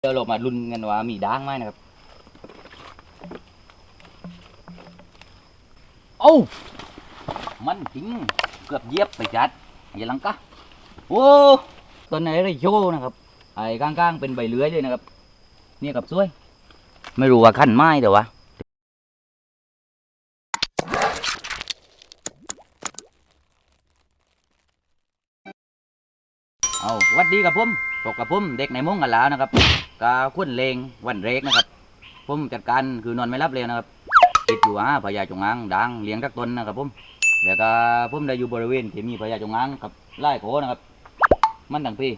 เดี๋ยวเรามาลุ้นกันว่ามีด่างไหมนะครับ โอ้ามันจริง เกือบเหยียบไปจัดอย่าลังกะโอ้ต้นไหนได้โชว์นะครับ ไอ้ก้างๆเป็นใบเลื้อยเลยนะครับเนี่ยกับสวย ไม่รู้ว่าขั้นไม้เดี๋ยววะเอาหวั ดดีกับผมตกกับผมเด็กในมุ้งกันแล้วนะครับกาคุ้นเลงวันเรกนะครับ ผมจัดการคือนอนไม่รับเลยนะครับคิดอยู่ว่าพญาจงอางดังเลี้ยงตักตนนะครับผมแล้วก็ผมได้อยู่บริเวณที่มีพญาจงอางกับไล่โขนะครับ มันดังพี่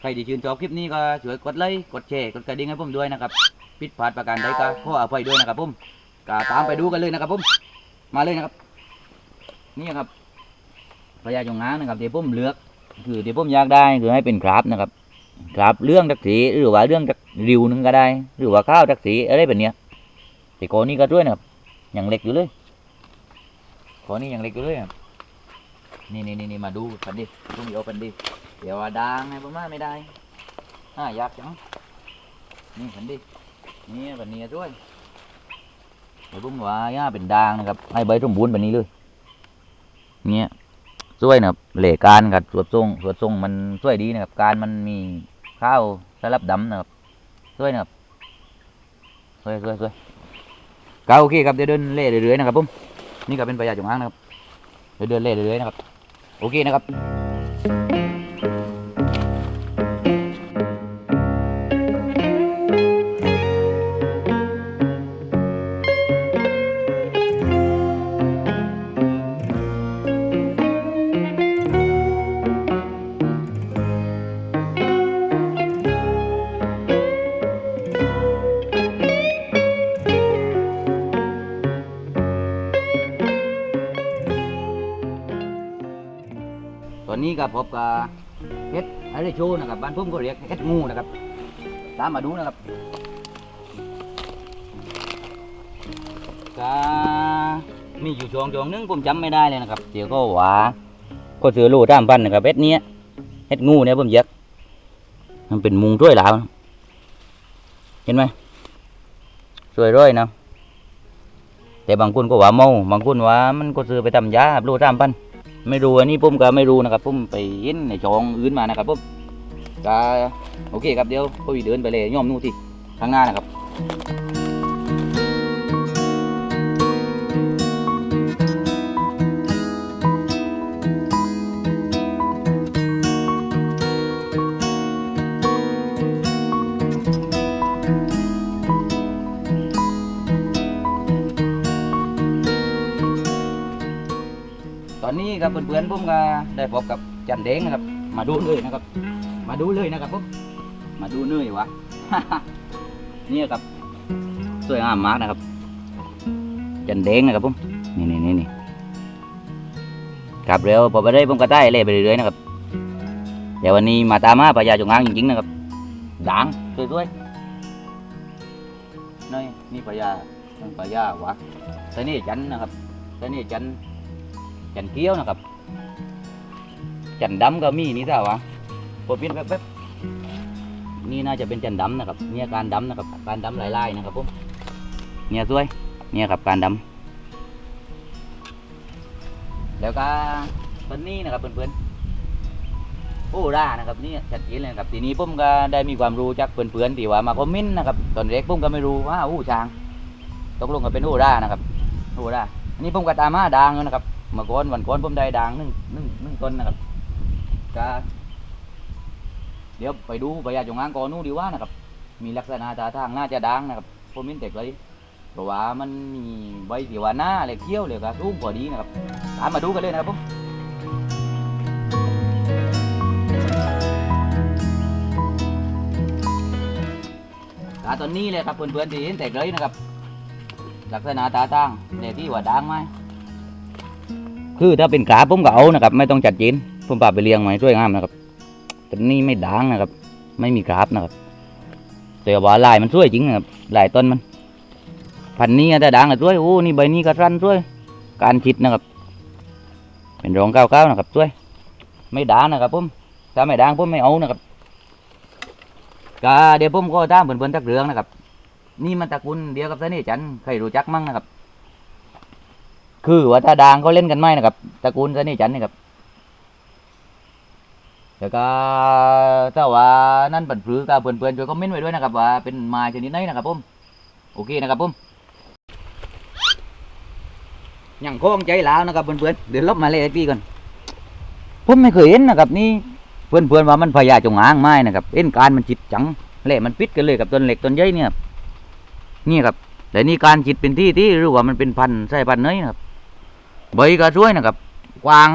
ใครที่ชื่นชอบคลิปนี้ก็ช่วยกดไลค์กดแชร์กดกระดิ่งให้ผมด้วยนะครับผิดพลาดประการใดก็ขออภัยด้วยนะครับผมก็ตามไปดูกันเลยนะครับผมมาเลยนะครับ นี่ครับพญาจงอางนะครับที่ผมเลือก คือที่ผมอยากได้คือให้เป็นกราฟนะครับกราฟเรื่องจักสีหรือว่าเรื่องจักริวนึงก็ได้ หรือว่าข้าวจักสีอะไรแบบเนี้ยแต่โกนี้ก็ด้วยนะครับยังเล็กอยู่เลยโกนี้ยังเล็กอยู่เลยครับนี่นี่นี่นี่มาดูกันดิต้องมีโอกันดิเดี๋ยวว่าดังไงผมว่าไม่ได้อ่ายากจังนี่กันดินี่แบบนี้ด้วยเดี๋ยวผมว่าย่าเป็นด่างนะครับให้ใบสมบูรณ์แบบนี้เลยเนี่ย สวยนะครับเหล่การกับสวดทรงสวดทรงมันสวยดีนะครับ การมันมีข้าวสลับดำนะครับสวยนะครับสวยสวยสวยก็โอเคครับเดี๋ยวเดินเล่เรื่อยๆนะครับผมนี่ก็เป็นประหยัดจงอางนะครับเดี๋ยวเดินเล่เรื่อยๆนะครับโอเคนะครับ พบกับเฮ็ดอะไรโชว์นะครับบ้านผมก็เรียกเฮ็ดงูนะครับ ตามมาดูนะครับก็มีอยู่ช่วงช่วงหนึงผมจำไม่ได้เลยนะครับเดี๋ยวก็หวาก็ซื้อโลตามพันนะครับเฮ็ดเนี้ยเฮ็ดงูเนี่ยผมเยกมันเป็นมุงช่วยแล้วเห็นไหมสวยร้อยนะแต่บางคนก็ว่าเมาบางคนว่ามันก็ซื้อไปทำยาโลตามพัน ไม่รู้อันนี้ผมก็ไม่รู้นะครับผมไปเห็นในช่องอื่นมานะครับผมก็โอเคครับเดี๋ยวผมเดินไปเลยย่อมนู่นที่ข้างหน้านะครับ ครับเพื่อนๆผมก็ได้พบกับจันเด้งนะครับ มาดูเลยนะครับ มาดูเลยนะครับผมมาดูเนื่อยวะ นี่ครับสวยงามมากนะครับ จันเด้งนะครับผมนี่นี่นี่นี่ครับเร็วพอไปได้ผมก็ได้เล่ไปเรื่อยๆนะครับเดี๋ยววันนี้มาตามมาพญาจงอางจริงๆนะครับด่างสวยๆนี่นี่พญาพญาวะแต่นี่จันนะครับแต่นี่จัน จันเกี้ยวนะครับ จันดำก็มีนี่ท่าวะพอเปลี่ยนแป๊บๆนี่น่าจะเป็นจันดำนะครับ เนี่ยการดำนะครับ การดำลายๆนะครับผมเนี่ยสวย เนี่ยครับการดำแล้วก็ต้นนี้นะครับเพื่อนๆโอ้ร่านะครับนี่ชัดเจนเลยนะครับทีนี้ผมก็ได้มีความรู้จากเพื่อนๆที่ว่ามาคอมเมนต์นะครับตอนแรกผมก็ไม่รู้ว่าอู้ช้างตกลงกับเป็นโอ้ร่านะครับโอ้ร่าอันนี้ผมก็ตามมาดังแล้วนะครับ มื่อก่อนวันก่อนผมได้ดังหนึ่งหนึ่งหนึ่งต้นนะครับก็เดี๋ยวไปดูพญาจงอางกอนู้นดีว่านะครับ มีลักษณะท่าทางน่าจะดังนะครับผมเห็นแต่ไกลยเพราะว่ามันมีใบสีวาน้าเลยเขี้ยวเลยก็สูงพอดีนะครับตามมาดูกันเลยนะครับผมกาตอนนี้เลยครับเพื่อนๆที่เห็นแต่ไกลนะครับ ลักษณะท่าทางเนี่ยที่ว่าดังไหม คือถ้าเป็นกาผมก็เอานะครับ ไม่ต้องจัดจีนผมปาไปเลี้ยงไว้ช่วยงามนะครับแต่นี่ไม่ด่างนะครับ ไม่มีกราฟนะครับแต่ว่าลายมันสวยจริงนะครับลายต้นมัน พันนี้ถ้าด่างก็สวยโอ้นี่ใบนี้ก็รันสวย การชิดนะครับ เป็นรองเก้าเก้านะครับสวย ไม่ด่างนะครับผมถ้าไม่ด่างผมไม่เอานะครับก็เดี๋ยวผมก็ตามเพื่อนๆทักเรื่องนะครับ นี่มันตระกูลเดียวกับเสน่ห์จันใครรู้จักมั่งนะครับ คือว่าตาดางเขาเล่นกันไหมนะครับตระกูลเสน่ห์จันทร์นี่ครับแล้วก็ถ้าว่านั่นปันปรือกับเพื่อนๆช่วยคอมเมนต์ไว้ด้วยนะครับว่าเป็นไม้ชนิดไหนนะครับผมโอเคนะครับผมยังคล้องใจแล้วนะครับเพื่อนๆเดี๋ยวลบมาเลยพี่ก่อนผมไม่เคยเห็นนะครับนี่เพื่อนๆว่ามันพญาจงอางไม้นะครับเอ็นการมันจิตจังแหละมันปิดกันเลยกับต้นเหล็กต้นใหญ่เนี่ยนี่ครับแต่นี่การจิตเป็นที่ที่หรือว่ามันเป็นพันธุ์ใส่พันธุ์เนยนะครับ ใบก็ช่วยนะครับกวาง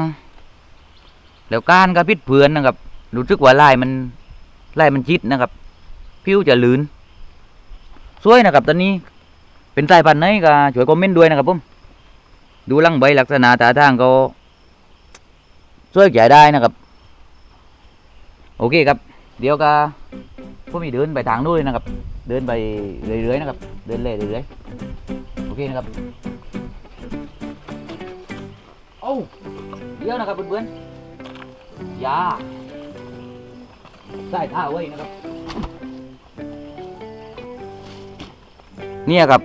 แล้วก้านก็พิษเพื่อนนะครับรู้สึกว่าลายมันลายมันชิดนะครับ ผิวจะลื่นสวยนะครับตอนนี้เป็นสายพันธุ์ไหนก็ช่วยคอมเมนต์ด้วยนะครับผมดูลังใบลักษณะตาทางก็สวยใหญ่ได้นะครับ โอเคครับ เดี๋ยวก็ผมมีเดินไปทางนู้นเลยนะครับ เดินไปเรื่อยๆนะครับ เดินเล่เรื่อยๆโอเคนะครับ อ้าเดี๋ยวนะครับเพื่อนๆยาใส่ท่าไว้นะครับ เนี่ยครับ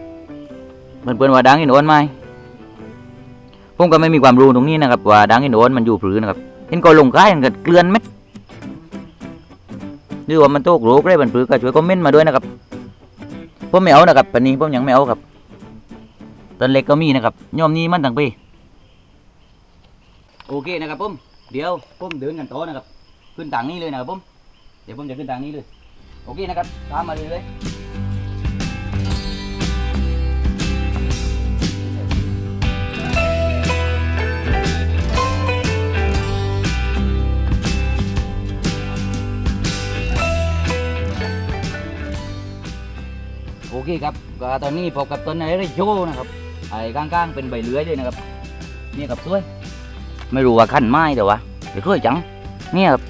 เพื่อนๆว่าดังอินโอนไหมผมก็ไม่มีความรู้ตรงนี้นะครับ ว่าดังอินโอนมันอยู่ปรือนนะครับเห็นก็ลงค่ายกันเกลือนไหมหรือว่ามันโตกโรคได้บันปรือก็ช่วยคอมเมนต์มาด้วยนะครับผมไม่เอานะครับปันนี้ผมยังไม่เอาครับต้นเล็กก็มีนะครับย่อมนี้มันต่างปี โอเคนะครับผมเดี๋ยวผมเดินกันต่อนะครับ ขึ้นทางนี้เลยนะครับผมเดี๋ยวผมจะขึ้นทางนี้เลย โอเคนะครับ ตามมาเลยเลยโอเคครับก็ตอนนี้พบกับต้นไอ้ไรโชนะครับ ไอ้ข้างๆเป็นใบเลื้อยเลยนะครับ นี่ครับสวย ไม่รู้ว่าขั้นไม้แต่ว่าเดี๋ยวสวยจังเนี่ยครับ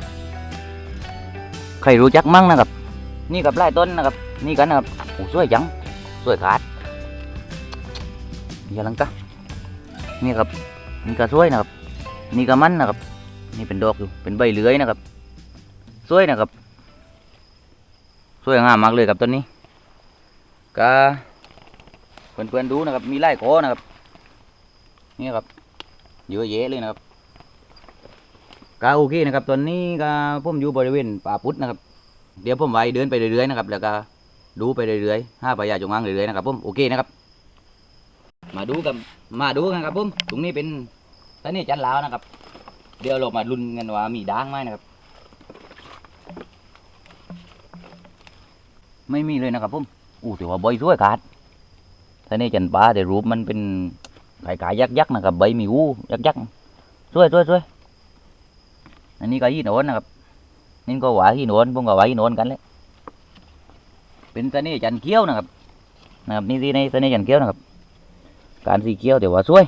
ใครรู้จักมั่งนะครับ นี่กับไล่ต้นนะครับ นี่กันนะครับโอ้สวยจังสวยขาดอย่าลังกะนี่ครับนี่ก็สวยนะครับ นี่ก็มันนะครับ นี่เป็นดอกอยู่เป็นใบเลื้อยนะครับสวยนะครับสวยงามมากเลยครับต้นนี้ก็เพื่อนๆดูนะครับ มีไล่คนะครับ นี่ครับเยอะแยะเลยนะครับ ก็โอเคนะครับ ตอนนี้ก็ผมอยู่บริเวณป่าพุทธนะครับ เดี๋ยวผมไปเดินไปเรื่อยๆนะครับ แล้วก็ดูไปเรื่อยๆห้าปลายาจงอางเรื่อยๆนะครับผมโอเคนะครับ มาดูกันมาดูกันครับผมตรงนี้เป็นตอนนี้จันลาวนะครับ เดี๋ยวเรามาลุ้นกันว่ามีด่างไหมนะครับ ไม่มีเลยนะครับผมอู้ถือว่าใบสวยขาดตอนนี้จันปลาแต่รูปมันเป็นขายขายยักษ์ๆนะครับใบมีอู้ยักษ์ๆสวยสวยสวย อันนี้ก็ยีโนนนะครับนี่ก็หวายีโนนผมก็หวายีโนนกันเลยเป็นเสน่ห์จันเกี้ยวนะครับนะครับนี่ที่ในเสน่ห์จันเกี้ยวนะครับ การสีเกี้ยวแต่ว่าสวย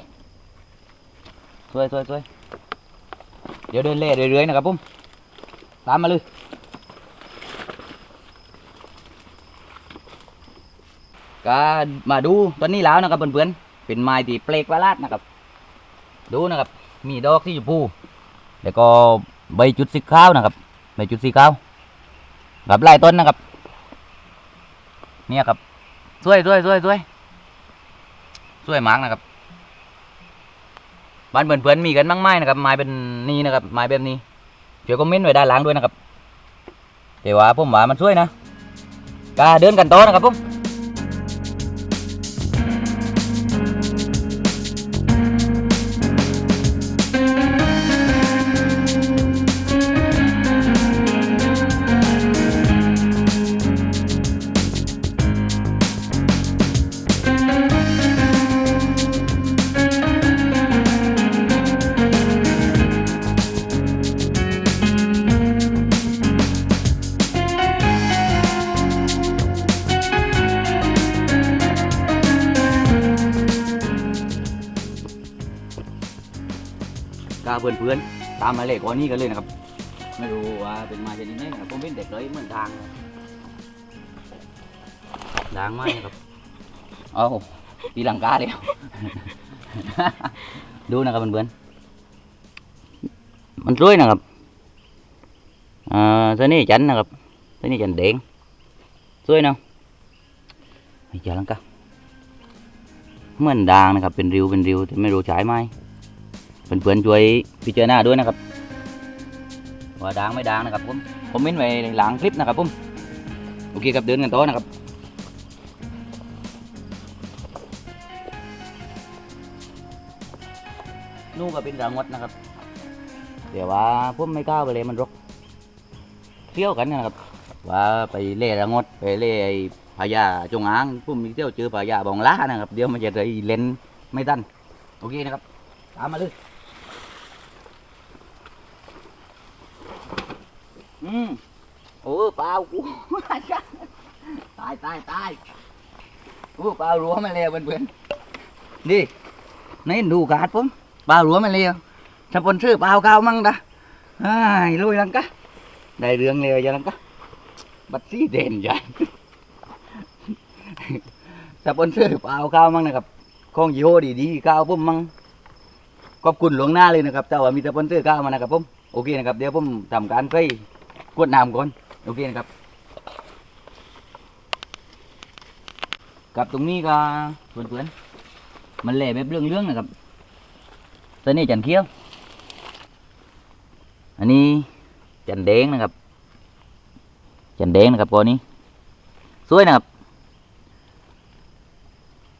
สวยสวยสวยเดี๋ยวเดินเล่เรื่อยๆนะครับผมตามมาเลยก็มาดูต้นนี้แล้วนะครับเพื่อนๆเป็นไม้ที่เปลกประหลาดนะครับ ดูนะครับ มีดอกที่อยู่พูแล้วก็ ใบจุดสีขาวนะครับใบจุดสีขาวกับลายต้นนะครับ เนี่ยครับสวยสวยสวยสวยสวยมากนะครับบ้านเพื่อนๆมีกันบ้างไหมนะครับไม้เป็นนี่นะครับไม้แบบนี้ช่วยคอมเมนต์ไว้ด้านล่างด้วยนะครับแต่ว่าผมว่ามันสวยนะก็เดินกันต่อนะครับผมามมาเลขวันนี้กันเลยนะครับ ไม่รู้ว่าเป็นมาจากที่ไหนนะครับผมเป็นเด็กเลยเหมือนทางนะครับล้างไม้ครับ เอาตีลังกาเดียว ดูนะครับเพื่อนๆมันสวยนะครับอ่าเสน่ห์จันทร์นะครับเสน่ห์จันทร์แดงสวยเนาะไอ้ยาลังกะเหมือนด่างนะครับ เป็นริวเป็นริวแต่ไม่รู้ใช้ไหม เพื่อนๆช่วยพิจารณาด้วยนะครับว่าด่างไม่ด่างนะครับผมผมเม้นไว้หลังคลิปนะครับผมโอเคครับเดินกันต่อนะครับนู่นก็เป็นรางวัดนะครับเดี๋ยวว่าผมไม่กล้าไปเลยมันรกเที่ยวกันนะครับ ว่าไปเล่ระงดไปเล่ไอ้พญาจงอางผมมีเที่ยวเจอพญาบองล้านะครับ เดี๋ยวมันจะได้เล่นไม่ทันโอเคนะครับ ตามมาเลย อืมโอ้เปล่ากูตายตายตายโอ้เปล่ารั้วมาแล้วเพื่อนๆนี่นี่ดูการ์ดผมเปล่ารั้วมาแล้วสปอนเซอร์เปล่าเก้ามั่งดะไอ้ลุยลังกะได้เรื่องเลยยังลังกะบัตรสีเด่นใหญ่สปอนเซอร์เปล่าข้ามั่งนะครับของยี่ห้อดีๆข้าผมมั่งขอบคุณหลวงหน้าเลยนะครับแต่ว่ามีสปอนเซอร์ข้ามานะครับผมโอเคนะครับเดี๋ยวผมทำการไป กวดน้ำก่อนโอเคนะครับกับตรงนี้ก็เพื่อนๆมันแหล่แบบเรื่องๆนะครับตัวนี้จันเคี้ยว อันนี้จันแดงนะครับ จันแดงนะครับก้อนนี้ สวยนะครับ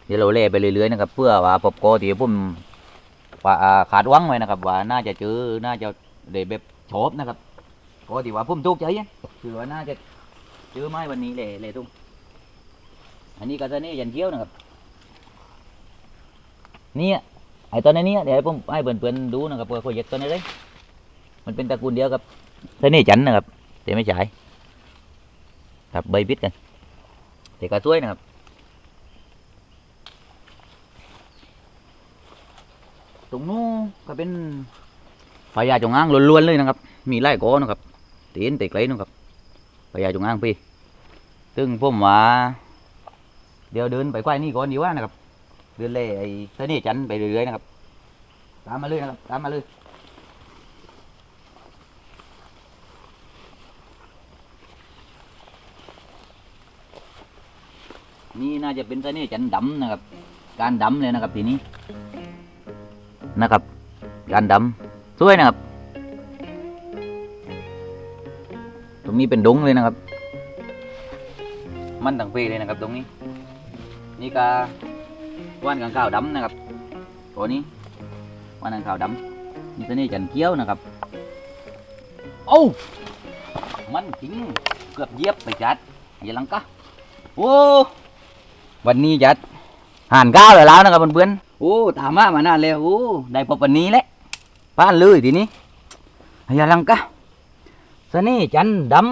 เดี๋ยวเราเล่ไปเรื่อยๆนะครับ เพื่อว่าปบกอที่ผมว่าขาดวังไว้นะครับ ว่าน่าจะเจอน่าจะได้แบบชอบนะครับ กอที่ว่าผมถูกใจอะคือว่าน่าจะเจอไม้วันนี้เลยเลยตุ้งอันนี้ก็จะนี่ยันเกี้ยวนะครับเนี่ยไอ้ตอนนี้เดี๋ยวผมให้เพื่อนๆดูนะครับเพื่อเขาเย็ดตัวนี้เลยมันเป็นตระกูลเดียวกับเสน่จันนะครับแต่ไม่ใช่ครับใบบิดกันเด็กกระช่วยนะครับตรงนู้นก็เป็นพญาจงอางล้วนๆเลยนะครับ มีไล่ก้อนะครับ ตีนตะไกลนะครับพญาจงอางพี่ซึ่งผมว่าเดี๋ยวเดินไปควายนี่ก่อนดีกว่านะครับ เดินเล่ไอ้เสน่ห์จันไปเรื่อยๆนะครับ ตามมาเลยนะครับ ตามมาเลยนี่น่าจะเป็นตัวนี้จันดำนะครับ การดำเลยนะครับทีนี้นะครับ การดำสวยนะครับ ตรงนี้เป็นดงเลยนะครับ มันต่างปีเลยนะครับ ตรงนี้ นี่ก็ว่านกางขาวดำนะครับ ตัวนี้ว่านกางขาวดำนี่ตัวนี้จันเกี้ยวนะครับโอ้มันทิ้งเกือบเยียบไปจัดอย่าลังกะโอ้วันนี้จะห่านข้าวแล้วนะครับเพื่อนๆโอ้ตามมามานานแล้วโอ้ได้พบวันนี้แหละป้านเลยทีนี้อย่าลังกะ สนี่จันดำ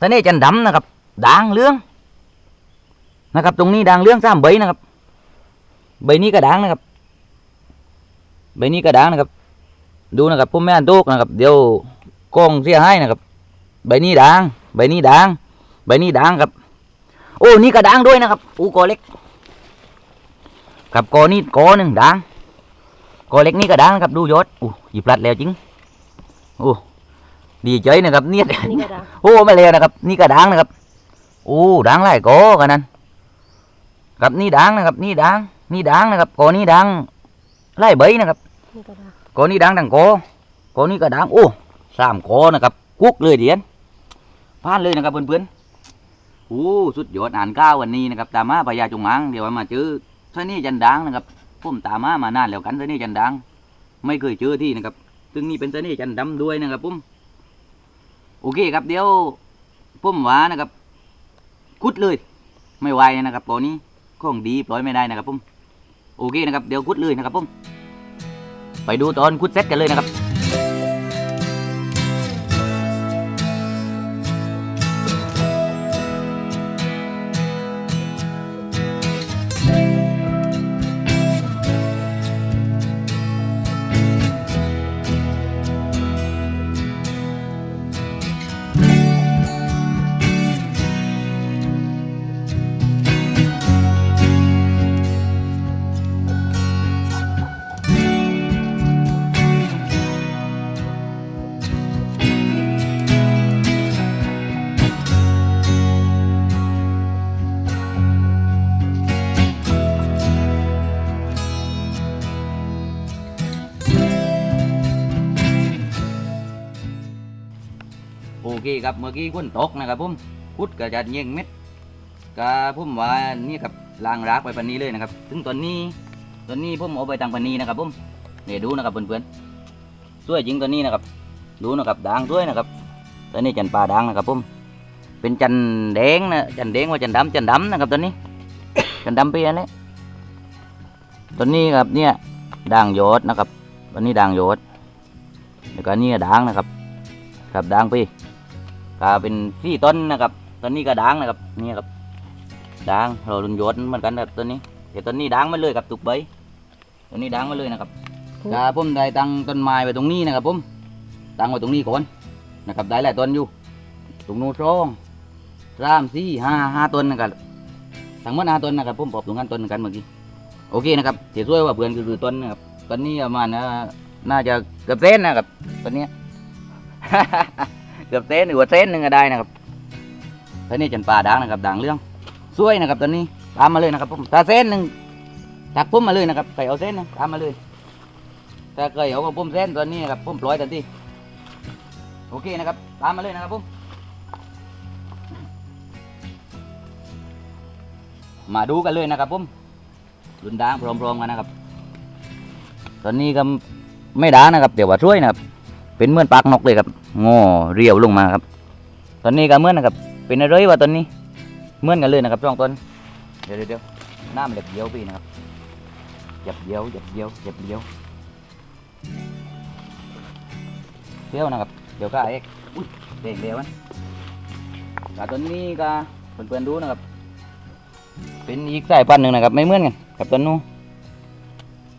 สนี่จันดำนะครับด่างเรื่องนะครับ ตรงนี้ด่างเรื่องสามใบนะครับ ใบนี้ก็ด่างนะครับ ใบนี้ก็ด่างนะครับ ดูนะครับผมไม่อ่นตุกนะครับ เดี๋ยวกล้องเสียให้นะครับ ใบนี้ด่าง ใบนี้ด่าง ใบนี้ด่างครับ โอ้นี่ก็ด่างด้วยนะครับ อูกอเล็กกับกอนี่กอหนึ่งด่างกอเล็กนี่ก็ด่างนะครับ ดูยอดอู้หยิบพลัดแล้วจริง โอ้ดีใจนะครับเนี่ยนี่ก็ได้โอ้มาแล้วนะครับ นี่ก็ด่างนะครับโอ้ด่างหลายกอกันนั้นครับนี่ด่างนะครับ นี่ด่างนี่ด่างนะครับกอนี่ด่างหลายใบนะครับนี่ก็ได้กอนี่ด่างดังกอกอนี่ก็ด่างโอ้สามกอนะครับกุ๊กเลยเดียนพลาดเลยนะครับเพื่อนๆโอ้สุดยอดอ่านก้าววันนี้นะครับตามมาพญาจงอางเดี๋ยวมาเจอเสน่ห์จันดังนะครับผมตามมามา นานแล้วกันเสน่ห์จันดังไม่เคยเจอที่นะครับ ซึ่งนี่เป็นเสน่ห์จันดำด้วยนะครับปุ้มโอเคครับเดี๋ยวปุ้มวานะครับคุดเลย ไม่ไหวนะครับตอนนี้ของดีปล่อยไม่ได้นะครับปุ้มโอเคนะครับเดี๋ยวคุดเลยนะครับปุ้มไปดูตอนคุดเซ็ตกันเลยนะครับ เคครับเมื่อกี้คุณตกนะครับผมคุดก็จะเย่งเม็ดก็ผมว่านี่ครับล้างรากไปปันนี้เลยนะครับ ถึงตอนนี้ตอนนี้ผมเอาไปตังปันนี้นะครับผมเนี่ยวดูนะครับเพื่อนๆสวยจริงตัวนี้นะครับ ดูนะครับด่างด้วยนะครับตัวนี้จันปลาด่างนะครับผมเป็นจันแดงนะจันแดงว่าจันดำจันดำนะครับตัวนี้ จันดำเปียนี่ตัวนี้ครับเนี่ยด่างโยดนะครับตัวนี้ด่างโยดแล้วก็นี่ด่างนะครับครับด่างปี ก็เป็นสี่ต้นนะครับตัวนี้ก็ด่างนะครับนี่ครับด่างเราลุนโยดเหมือนกันนะครับตัวนี้เดี๋ยวตัวนี้ด่างมาเลยครับตุกใบตัวนี้ด่างมาเลยนะครับก็ผมได้ตั้งต้นไม้ไว้ตรงนี้นะครับผมตั้งไว้ตรงนี้ก่อนนะครับได้หลายต้นอยู่ ตรงนู้นสองสามสี่ห้าห้าต้นนะครับทั้งหมดห้าต้นนะครับผมปอบตรงกันต้นกันเมื่อกี้โอเคนะครับเสียช่วยว่าเพื่อนคือคือต้นนะครับต้นนี้ประมาณนะน่าจะเกือบเส้นนะครับต้นเนี้ย เกือบเส้นหรือว่าเส้นหนึ่งก็ได้นะครับต้นนี้จันป่าด่างนะครับด่างเรื่องสวยนะครับต้นนี้ตามมาเลยนะครับผมถ้าเส้นหนึ่งตักพุ่มมาเลยนะครับใส่เอาเส้นนึงตามมาเลยถ้าเคยเอากับผมเส้นตัวนี้นะครับผมปล่อยทันทีโอเคนะครับตามมาเลยนะครับผมมาดูกันเลยนะครับผมรุนด่างพร้อมๆกันนะครับ ตอนนี้ก็ไม่ด่างนะครับเดี๋ยวว่าช่วยนะครับ เป็นเหมือนปากนกเลยครับงอเรียวลงมาครับ ตอนนี้ก็เหมือนนะครับ เป็นอะไรวะตอนนี้เหมือนกันเลยนะครับสองต้นเดี๋ยวเดี๋ยวน้ำเล็บเดียวพี่นะครับหยับเดียวหยับเดียวหยับเดียวเดียวนะครับเดี๋ยวก็เอกอุ้ยเด้งเดียวมันกาตัวนี้ก็เพื่อนๆดูนะครับ เป็นอีกสายพันธุ์หนึ่งนะครับ ไม่เหมือนกันกับตัวนู้น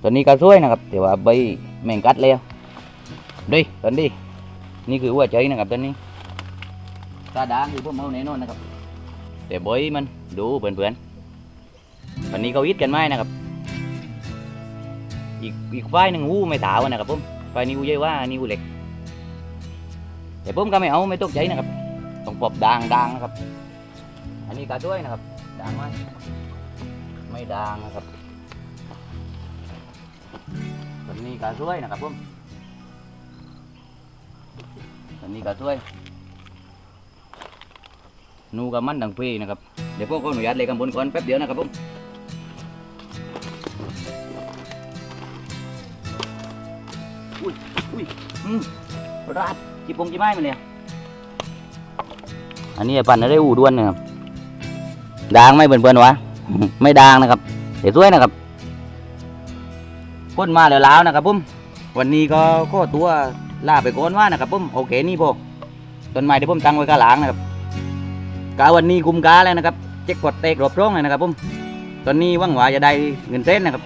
ตัวนี้ก็สวยนะครับแต่ว่าใบแมงกัดแล้ว ดิตัวนี้นี่คือหัวใจนะครับตัวนี้ตาด่างคือพวกเมาแน่นอนนะครับ แต่ใบมันดูเพื่อนๆวันนี้เขาอิดกันไหมนะครับ อีกอีกฝ่ายหนึ่งหูไม่ถาวนะครับผมฝ่ายนี้หูใหญ่ว่าอันนี้หูเล็ก แต่ผมก็ไม่เอาไม่ตกใจนะครับต้องปอบด่างด่างนะครับ อันนี้ก็ด้วยนะครับด่างไหมไม่ด่างนะครับตัวนี้ก็ช่วยนะครับผม ตัวนี้ก็ช่วยนูกับมันดังเพนะครับ เดี๋ยวพวกเขาอนุญาตเลยกันบนก่อนแป๊บเดียวนะครับผมอุ้ยอุ้ยอืมราดจีปงจีไม้มันเนี่ยอันนี้ปั่นได้อู่ด้วนนะครับด่างไม่เบิ่นๆวะไม่ด่างนะครับ เดี๋ยวสวยนะครับพ่นมาแล้วแล้วนะครับผมวันนี้ก็ข้อตัว ลาไปก่อนว่านะครับผมโอเคนี่พอต้นไม้ที่ผมตั้งไว้ข้างหลังนะครับกาวันนี้คุมกาแล้วนะครับเจ๊กกดเตกรอบร้องเลยนะครับผมตอนนี้ว่างหวาจะได้เงินเส้นนะครับ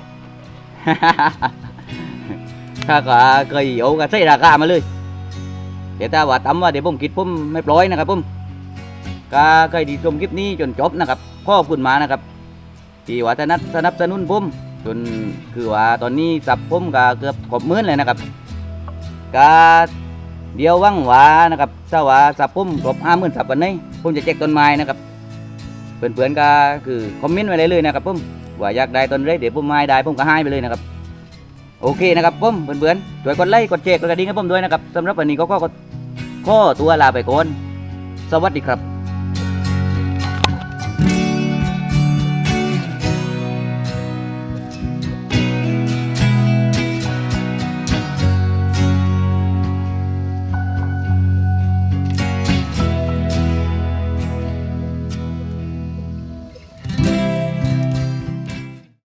ถ้าก็เคยเอาก็ใส่ราคามาเลยเดี๋ยวถ้าว่าตำว่าเดี๋ยวผมคิดผมไม่ปล่อยนะครับผมก็ใครที่ชมคลิปนี้จนจบนะครับขอบคุณมานะครับที่ว่าสนับสนับสนุนผมจนคือว่าตอนนี้สับผมก็เกือบขบมื่นเลยนะครับ กาเดียวว่างหวานะครับสาว่าสับผมครบห้าหมื่นสับวันนี้ผมจะแจกต้นไม้นะครับเพื่อนๆก็คือคอมเมนต์ไว้เลยเลยนะครับผมว่าอยากได้ต้นเล็กเดี๋ยวผมไม่ได้ผมก็ให้ไปเลยนะครับโอเคนะครับผมเพื่อนๆช่วยกดไลค์กดแชร์กดกระดิ่งให้ผมด้วยนะครับสำหรับวันนี้ก็ขอขอตัวลาไปก่อนสวัสดีครับ